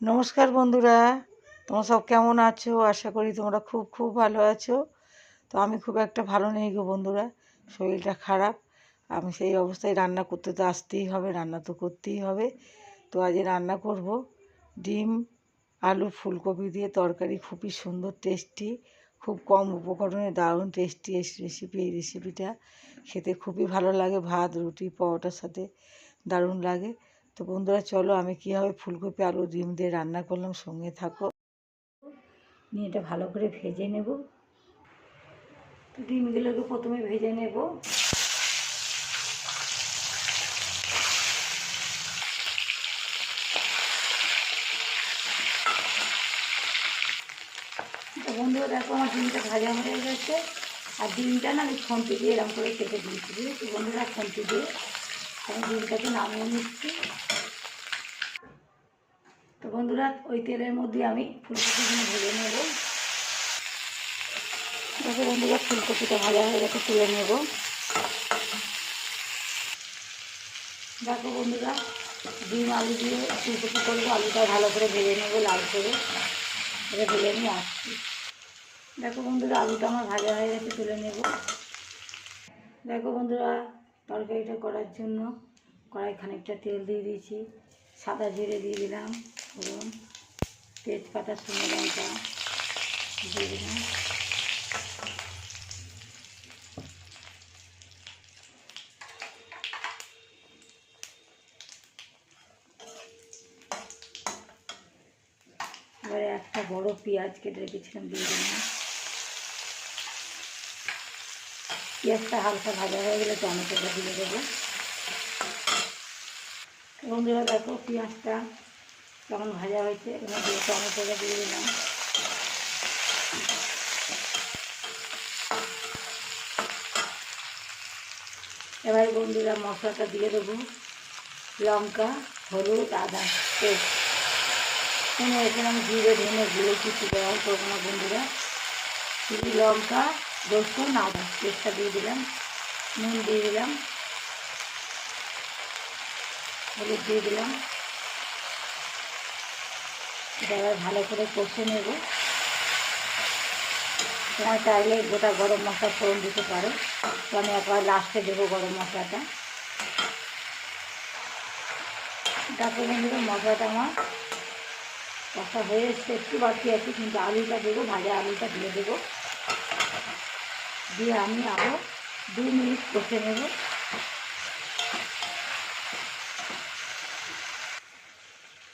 নমস্কার বন্ধুরা, তোমরা সব কেমন আছো? আশা করি তোমরা খুব খুব ভালো আছো। তো আমি খুব একটা ভালো নেই গো বন্ধুরা, শরীরটা খারাপ। আমি সেই অবস্থায় রান্না করতে তো আসতেই হবে, রান্না তো করতেই হবে। তো আজ রান্না করব ডিম, আলু, ফুলকপি দিয়ে তরকারি, খুবই সুন্দর, টেস্টি। খুব কম উপকরণে দারুণ টেস্টি রেসিপি এই রেসিপিটা খেতে খুবই ভালো লাগে। ভাত, রুটি, পরোটার সাথে দারুণ লাগে। তো বন্ধুরা, চলো আমি কীভাবে ফুলকপি, আলু, ডিম দিয়ে রান্না করলাম, সঙ্গে থাকো। নিয়ে এটা ভালো করে ভেজে নেব। ডিমগুলোকে প্রথমে ভেজে নেব। বন্ধুরা, দেখো আমার ডিমটা ভাজা হয়ে গেছে। আর ডিমটা না আমি খন্তি দিয়ে এরকম করে কেটে দিয়েছি, বুঝেছি? বন্ধুরা, খন্তি দিয়ে আমি ডিমটাকে নামিয়ে নিচ্ছি। তো বন্ধুরা, ওই তেলের মধ্যে আমি ফুলকপিগুলো ভেজে নেব। দেখো বন্ধুরা, ফুলকপিটা ভাজা হয়ে গেছে, তুলে নেব। দেখো বন্ধুরা, ডিম আলু দিয়ে ফুলকপি করব, আলুটা ভালো করে ভেজে নেব, লাল করে। এটা ভেজে নিয়ে আসছি। দেখো বন্ধুরা, আলুটা আমার ভাজা হয়ে গেছে, তুলে নেব। দেখো বন্ধুরা, তরকারিটা করার জন্য কড়াই খানিকটা তেল দিয়ে দিয়েছি, সাদা জিরে দিয়ে দিলাম এবং তেজপাতা, শুকনো লঙ্কা দিয়ে দিলাম। এবারে একটা বড় পেঁয়াজ কেটে রেখেছিলাম, দিয়ে দিলাম। পেঁয়াজটা হালকা ভাজা হয়ে গেলে টমেটোটা দিয়ে দেবো। বন্ধুরা দেখো পেঁয়াজটা কেমন ভাজা হয়েছে এবার দিয়ে টমেটোটা দিয়ে দিলাম। এবার বন্ধুরা মশলাটা দিয়ে দেবো। লঙ্কা, হলুদ, আদা, পেস্ট। কোনো এখানে আমি জিরে, ধনে গুলো কিছু ব্যবহার করব না বন্ধুরা। লঙ্কা রসুন, আদা পেস্টটা দিয়ে দিলাম, নুন দিয়ে দিলাম, হলুদ দিয়ে দিলাম। এবার ভালো করে কষে নেব। তোমার চাইলে গোটা গরম মশলা ফোড়ন দিতে পারো। তো আমি একবার লাস্টে দেবো গরম মশলাটা। তারপরে বন্ধুরা মশলাটা আমার কষা হয়ে এসছে। একটু বাকি আছে, কিন্তু আলুটা দেবো, ভাজা আলুটা দিয়ে দেবো। দিয়ে আমি আরও দু মিনিট কষে নেব।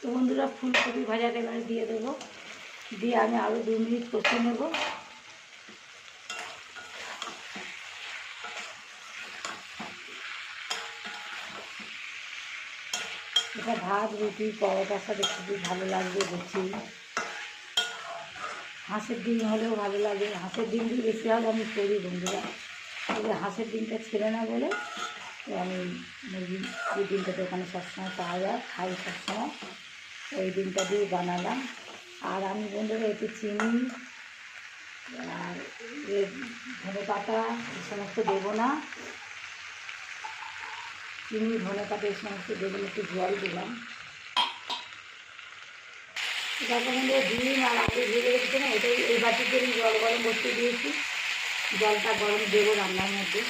তো বন্ধুরা, ফুলকপি ভাজাটা এবারে দিয়ে দেবো। দিয়ে আমি আরও দু মিনিট কষে নেব। এটা ভাত, রুটি, পরোটার সাথে খুবই ভালো লাগবে দেখি। হাঁসের ডিম হলেও ভালো লাগে। হাঁসের ডিম দিয়ে বেশি হলে আমি করি বন্ধুরা। তবে হাঁসের ডিমটা ছেড়ে না বলে তো আমি মুরগি এই ডিমটা ওখানে সবসময় পাওয়া যায়, খাই সবসময়। ওই ডিমটা দিয়ে বানালাম। আর আমি বন্ধুরা এতে চিনি আর ধনে পাতা এই সমস্ত দেবো না। চিনি, ধনে পাতা এই সমস্ত দেবো একটু জল দিলাম। তারপর বন্ধুরা ডিম আর আলু ভেজে রেখেছে না, এটাই এই বাটিতে আমি জল গরম করতে দিয়েছি। জলটা গরম দেবো রান্নার মধ্যে।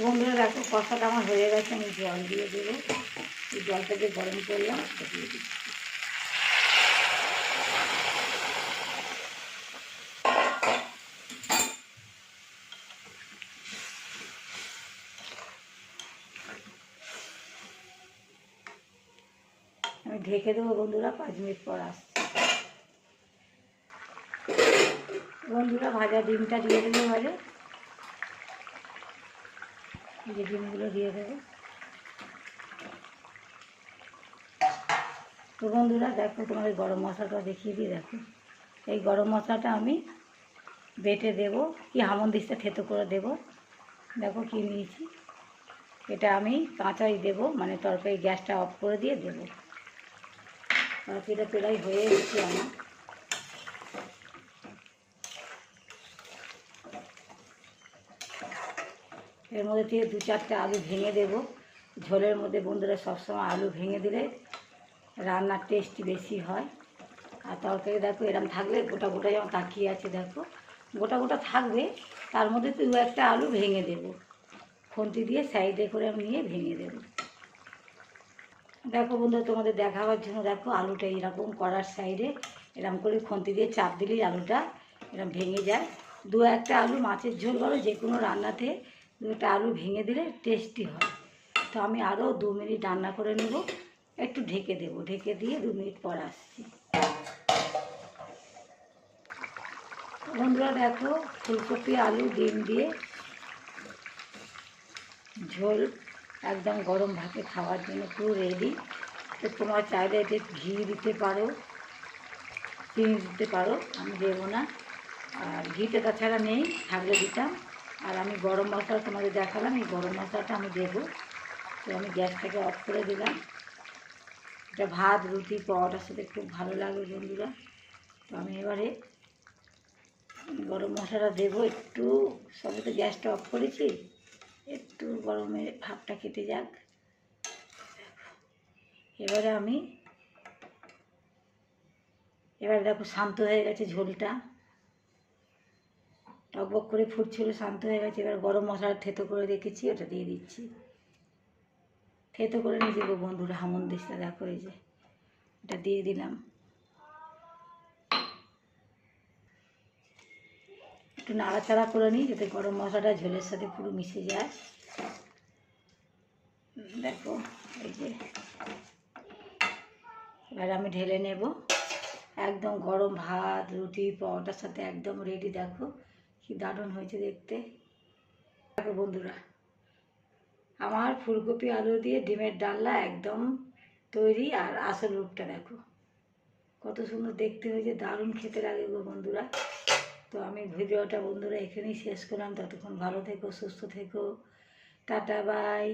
বন্ধুরা, দেখো কষাটা আমার হয়ে গেছে, আমি জল দিয়ে দেবো। জলটাকে জলটা গরম করলাম, দিয়ে দিচ্ছি। আমি ঢেকে দেবো, বন্ধুরা, পাঁচ মিনিট পর আসছি। বন্ধুরা, ভাজা ডিমটা দিয়ে দেবো এবারে। যে ডিমগুলো দিয়ে দেবো। তো বন্ধুরা, দেখো তোমাদের গরম মশলাটা দেখিয়ে দিই, দেখো। এই গরম মশলাটা আমি বেটে দেব, কি হামন দিসটা থেতো করে দেব। দেখো কি নিয়েছি। এটা আমি কাঁচাই দেব মানে তরকারি গ্যাসটা অফ করে দিয়ে দেবো। তরকারিটা প্রায় হয়ে এসেছে আমার। এর মধ্যে থেকে দু চারটে আলু ভেঙে দেব। ঝোলের মধ্যে বন্ধুরা সবসময় আলু ভেঙে দিলে রান্নার টেস্টি বেশি হয়। আর তরকারি দেখো এরম থাকলে গোটা গোটা যেমন তাকিয়ে আছে, দেখো। গোটা গোটা থাকবে, তার মধ্যে দু একটা আলু ভেঙে দেব। খুন্তি দিয়ে সাইডে করে আমি নিয়ে ভেঙে দেব। দেখো বন্ধু তোমাদের দেখাবার জন্য দেখো আলুটা এরকম করার সাইডে এরকম করে খুন্তি দিয়ে চাপ দিলেই আলুটা এরকম ভেঙে যায়। দু একটা আলু মাছের ঝোল বলো, যে কোনো রান্নাতে দু একটা আলু ভেঙে দিলে টেস্টি হয়। তো আমি আরও দু মিনিট রান্না করে নেব, একটু ঢেকে দেব। ঢেকে দিয়ে দু মিনিট পর আসছি। বন্ধুরা দেখো, ফুলকপি, আলু, ডিম দিয়ে ঝোল একদম গরম ভাতে খাওয়ার জন্য পুরো রেডি তো তোমরা চাইলে এতে ঘি দিতে পারো, চিনি দিতে পারো, আমি দেবো না। আর ঘিটা তাছাড়া নেই, থাকলে দিতাম। আর আমি গরম মশলা তোমাদের দেখালাম, এই গরম মশলাটা আমি দেবো। তো আমি গ্যাসটাকে অফ করে দিলাম। এটা ভাত, রুটি, পরোটার সাথে খুব ভালো লাগবে বন্ধুরা। তো আমি এবারে গরম মশলাটা দেবো। একটু, সবে তো গ্যাসটা অফ করেছি। একটু গরমে ভাবটা কেটে যাক। এবারে আমি, এবারে দেখো শান্ত হয়ে গেছে ঝোলটা। টকবক করে ফুটছিল, শান্ত হয়ে গেছে। এবার গরম মশলা থেতো করে রেখেছি, ওটা দিয়ে দিচ্ছি। থেতো করে নিয়ে দেবো বন্ধুরা, হামন দিসটা দেখো এই যে, এটা দিয়ে দিলাম। একটু নাড়াচাড়া করে নিই যাতে গরম মশলাটা ঝোলের সাথে পুরো মিশে যায়। দেখো, এই যে। এবার আমি ঢেলে নেব। একদম গরম ভাত, রুটি, পরোটার সাথে একদম রেডি দেখো কি দারুণ হয়েছে দেখতে। দেখো বন্ধুরা, আমার ফুলকপি আলু দিয়ে ডিমের ডালনা একদম তৈরি আর আসল রূপটা দেখো। কত সুন্দর দেখতে হয়েছে, দারুণ খেতে লাগে গো বন্ধুরা। তো আমি ভিডিওটা বন্ধুরা এখানেই শেষ করলাম। ততক্ষণ ভালো থেকো সুস্থ থেকো। Tata bye.